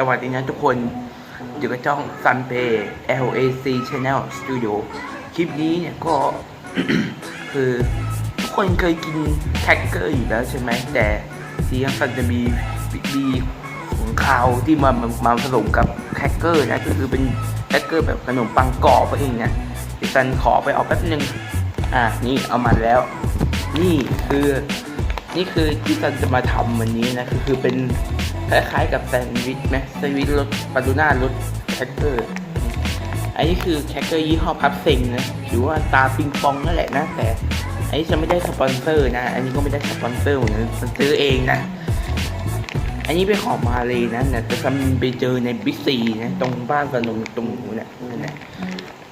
สวัสดีนะทุกคน อยู่กับช่อง Sunpay LAC Channel Studio คลิปนี้เนี่ยก็ คือทุกคนเคยกินแครกเกอร์อยู่แล้วใช่ไหม แต่ที่ยังซันจะมีมีของคาวที่มามามาผสมกับแครกเกอร์นะ ก็คือเป็นแครกเกอร์แบบขนมปังกรอบเองนะที่ซันขอไปเอาแป๊บนึง อะ นี่เอามาแล้ว นี่คือ นี่คือที่ซันจะมาทำวันนี้นะ คือคือเป็น คล้ายๆกับแซนด์วิชไหมแซนด์วิชรสปาตูน่ารสแครกเกอร์อันนี้คือแครกเกอร์ยี่ห้อพับเซ็งนะถือว่าตาปิงปองนั่นแหละนะแต่อันนี้จะไม่ได้สปอนเซอร์นะ อันนี้ก็ไม่ได้สปอนเซอร์เหมือนกันมันซื้อเองนะ อันนี้เป็นของมาเลยนะแต่จะไปเจอในบิ๊กซีนะตรงบ้านสนุนตรงนู้นนะนั่นแหละ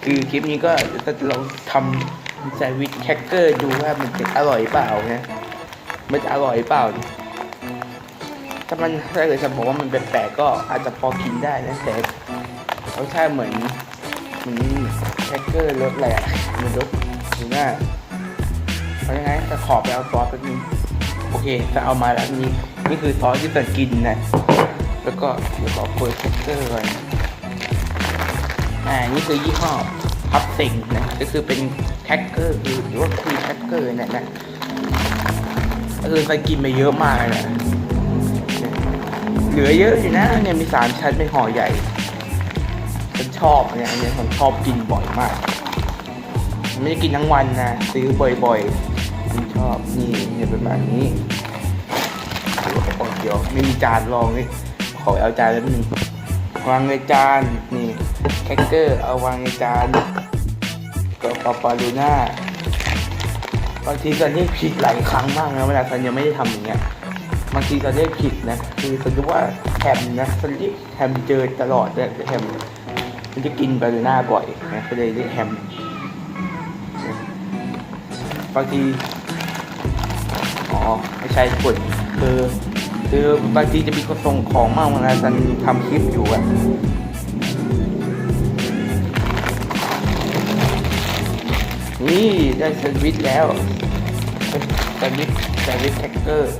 คือคลิปนี้ก็จะลองทำแซนด์วิชแครกเกอร์ดูว่ามันจะอร่อยเปล่านะมันจะอร่อยเปล่าามันถ้าเกิดจะบอกว่ามันแปลกๆก็อาจจะพอกินได้นะแต่รสชาติเหมือนเหมือนแครกเกอร์รสอะไรอะมันรสหรือว่าเพราะยังไงจะขอไปเอาซอสแป๊บนึงโอเคจะเอามาแล้วนี่นี่คือซอสที่จะกินนะแล้วก็เดี๋ยวขอโรยแครกเกอร์ก่อนอ่านี่คือยี่ห้อพับสิงนะก็คือเป็นแครกเกอร์หรือว่าคือแครกเกอร์เนี่ยนะก็คือไปกินไปเยอะมากเลยนะ เหลือเยอะอยู่นะเนี่ยมีสามชั้นเป็นห่อใหญ่ฉันชอบเนี่ยอันนี้ผมชอบกินบ่อยมาก ไม่ได้กินทั้งวันนะซื้อบ่อยๆฉันชอบนี่เนี่ยเป็นแบบนี้โอ้เดี๋ยวไม่มีจานรองเลยขอเอาจานแล้วนึงวางในจานนี่แคคเกอร์เอาวางในจานก็ปาปาลูน่าบางทีซันเรียกผิดหลายครั้งมากนะเวลาซันยังไม่ได้ทำอย่างเงี้ย บางทีซันเรียกผิดนะคือซันรู้ว่าแฮมนะซันเรียกแฮมเจอตลอดเลยแฮมมันจะกินบานาน่าบ่อยนะก็เลยเรียกแฮมบางทีอ๋อไม่ใช่คนคือคือบางทีจะมีคนส่งของมาเวลาซันทำคลิปอยู่อะนี่ได้แซนด์วิชแล้วแซนด์วิชแซนด์วิชแครกเกอร์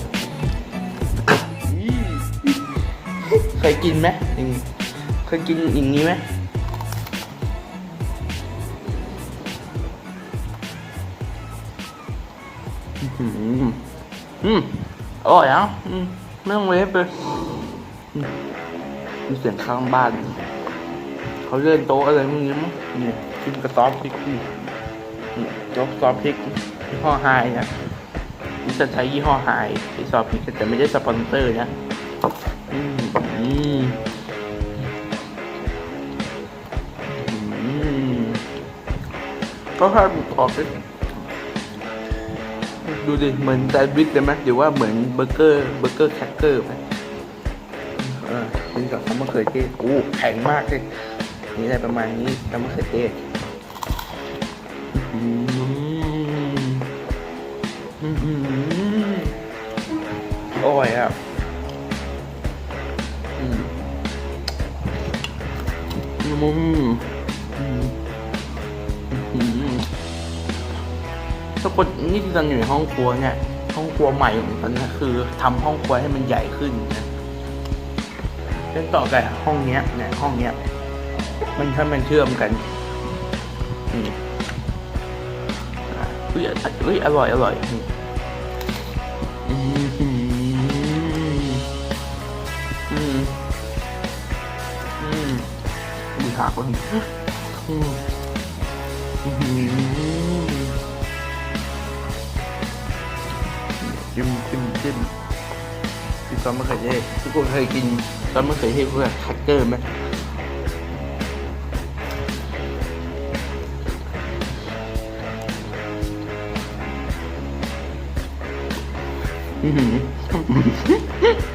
เคยกินไหมอย่างเคยกินอย่างนี้ไหมอื้อหืออืมอร่อยอะอืมไม่ต้องเวฟเลยมีเสียงข้างบ้าน เขาเลื่อนโต๊ะอะไรพวกนี้มั้งนี่กินกระต๊อบพริกนี่ยกซอสพริกยี่ห้อไฮนะนี่จะใช้ยี่ห้อไฮซอสพริกแต่ไม่ได้สปอนเซอร์นะ อืม อืมอืมก็ถ้ออกเป็นดูดิเหมือนแซนด์วิชเลยไหมหรือว่าเหมือนเบอร์เกอร์เบอร์เกอร์แครกเกอร์ไหมเออนี่กับน้ำมะเขือเทศโอ้แข็งมากเลยนี่อะไรประมาณนี้น้ำมะเขือเทศอืมอืมอืมอร่อยอะ มอืมอืมถ้าคนนี่ที่ฉันอยู่ในห้องครัวเนี่ย ห้องครัวใหม่ของฉันนะคือทำห้องครัวให้มันใหญ่ขึ้นนะเช่นต่อกับห้องเนี้ยเนี่ยห้องเนี้ย มันถ้ามันเชื่อมกันอืมอุ้ยออุ้ยอร่อยอร่อยอืม อืม อืมดีหักเลยอืมอืมจิ้มจิ้มจิ้มพี่ซอสมะเขือเทศทุกคนเคยกินซอสมะเขือเทศเพื่อคัตเตอร์ไหมอื้อหือ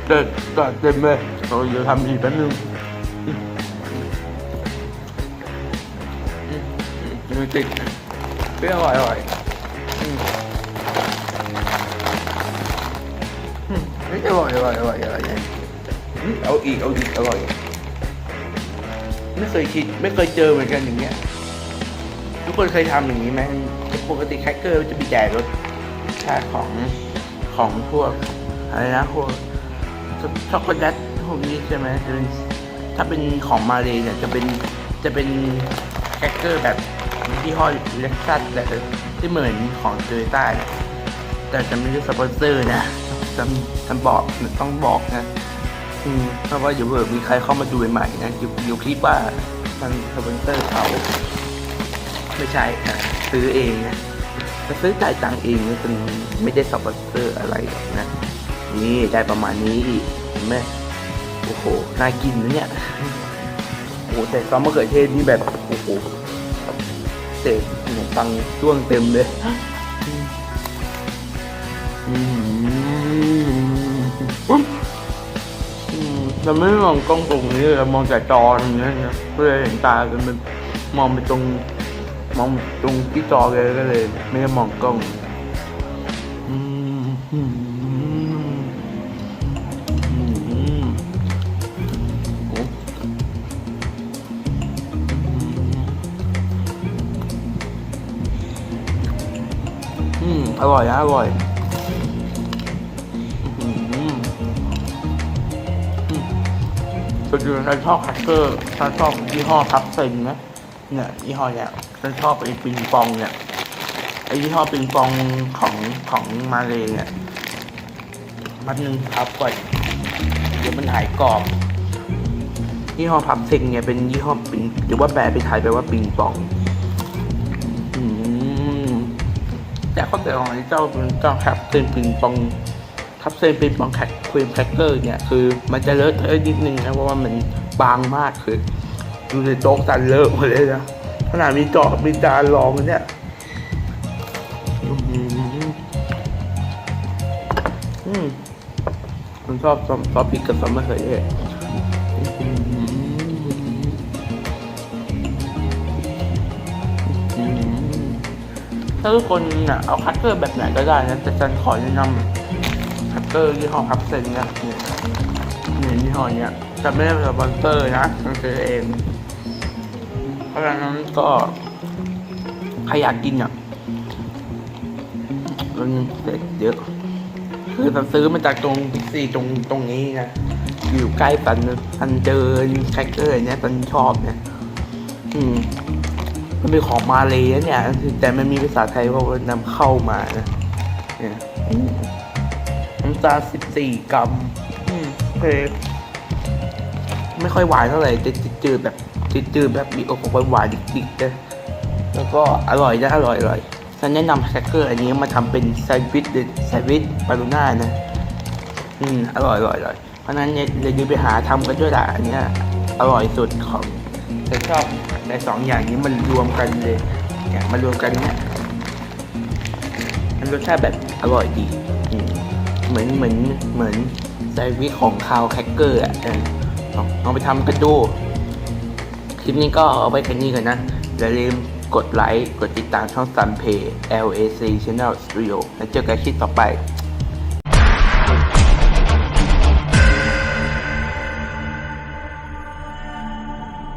เด็ดจัด เราจะทำอีกแป๊บนึงดูติดเปรี้ยวอร่อยอร่อยอืมอืมเฮ้ยอร่อยอร่อยอร่อยอร่อยอืมเอาอีกเอาอีกอร่อย ไม่เคยคิดไม่เคยเจอเหมือนกันอย่างเงี้ย ทุกคนเคยทำอย่างนี้ไหมปกติแครกเกอร์จะมีแจกรสชาของของพวกอะไรนะพวกช็อกโกแลต พวกนี้ใช่ไหมจะเป็นถ้าเป็นของมาเลยเนี่ยจะเป็นจะเป็นแคคเกอร์แบบที่ห้อเล็กซัสแต่ที่เหมือนของโตโยต้าแต่จะไม่ได้สปอนเซอร์นะจะจะบอกต้องบอกนะอืมเพราะว่าเดี๋ยวเผื่อมีใครเข้ามาดูใหม่นะเดี๋ยวเดี๋ยวคิดว่ามันสปอนเซอร์เขาไม่ใช่นะซื้อเองนะจะซื้อจ่ายตังเองเนี่ยเป็นไม่ได้สปอนเซอร์อะไรหรอกนะ นี่ได้ประมาณนี้เห็นไหม โอ้โห น่ากินนะเนี่ย โอ้โหแต่ซอสมะเขือเทศนี่แบบ โอ้โหเศษขนมปังจ้วงเต็มเลยเราไม่มองกล้องตรงนี้เรามองจากจอตรงนี้นะเพื่อเห็นตากันมันมองไปตรงมองตรงที่จอเลยก็เลย ไม่ได้มองกล้อง อืม อร่อยนะอร่อยอืมอืมอืมคือฉันชอบคัตเตอร์ฉันชอบยี่ห้อพับเซนนะเนี่ยยี่ห้อเนี่ยฉันชอบไอ้ปิงปองเนี่ยไอ้ยี่ห้อปิงปองของของมาเลยเนี่ยมันนึ่งพับก่อนเดี๋ยวมันหายกรอบยี่ห้อพับเซ็งเนี่ยเป็นยี่ห้อปิงหรือว่าแปลเป็นไทยแปลว่าปิงปอง แต่ข้อแต่ของเจ้าเป็นเจ้าครับเซนปิงปองครับเซนปิงปองแคคครีมแคคเกอร์เนี่ยคือมันจะเลอะเทอะนิดนึงนะเพราะว่ามันบางมากคือดูในโต๊ะตันเลอะหมดเลยนะขนาดมีจอมีจานรองเนี่ยอืมผมชอบซอสซอสพริกกับซอสมะเขือเทศ ถ้าทุกคนน่ะเอาคัตเตอร์แบบไหนก็ได้นะแต่ฉันขอแนะนำคัตเตอร์ยี่ห้อพับเซนเนี่ยเนี่ยเนี่ยยี่ห้อเนี้ยจะไม่ได้เป็นสปอนเซอร์นะฉันซื้อเองเพราะฉะนั้นก็ใครอยากกินอะมันเด็กเยอะคือฉันซื้อมาจากตรงบิ๊กซีตรงตรงนี้นะอยู่ใกล้ปันปันเจอแคคเกอร์เนี่ยปันชอบเนี่ยอืม มันเป็นของมาเลยนะเนี่ย แต่มันมีภาษาไทยเพราะว่านำเข้ามานะเนี่ยอืมน้ำตาลสิบสี่กรัมอืมโอเคไม่ค่อยหวานเท่าไหร่จะจืดๆแบบจืดๆแบบมีอกของหวานๆดิกๆนะแล้วก็อร่อยนะอร่อยอร่อยฉันแนะนำแครกเกอร์อันนี้มาทำเป็นแซนด์วิชหรือแซนด์วิชบารูน่านะ อืม อร่อยอร่อยอร่อยเพราะฉะนั้นเนี่ยเดี๋ยวไปหาทำกันด้วยละอันเนี้ยอร่อยสุดของ ฉันชอบในสองอย่างนี้มันรวมกันเลยเนี่ยมารวมกันเนี่ยมันรสชาติแบบอร่อยดีเหมือนเหมือนเหมือนแซนด์วิชของคาวแครกเกอร์อะเออลองลองไปทำกันดูคลิปนี้ก็เอาไว้แค่นี้ก่อนนะ อย่าลืมกดไลค์ กดติดตามช่องซันเพย์ LAC Channel Studio แล้วเจอกันคลิปต่อไป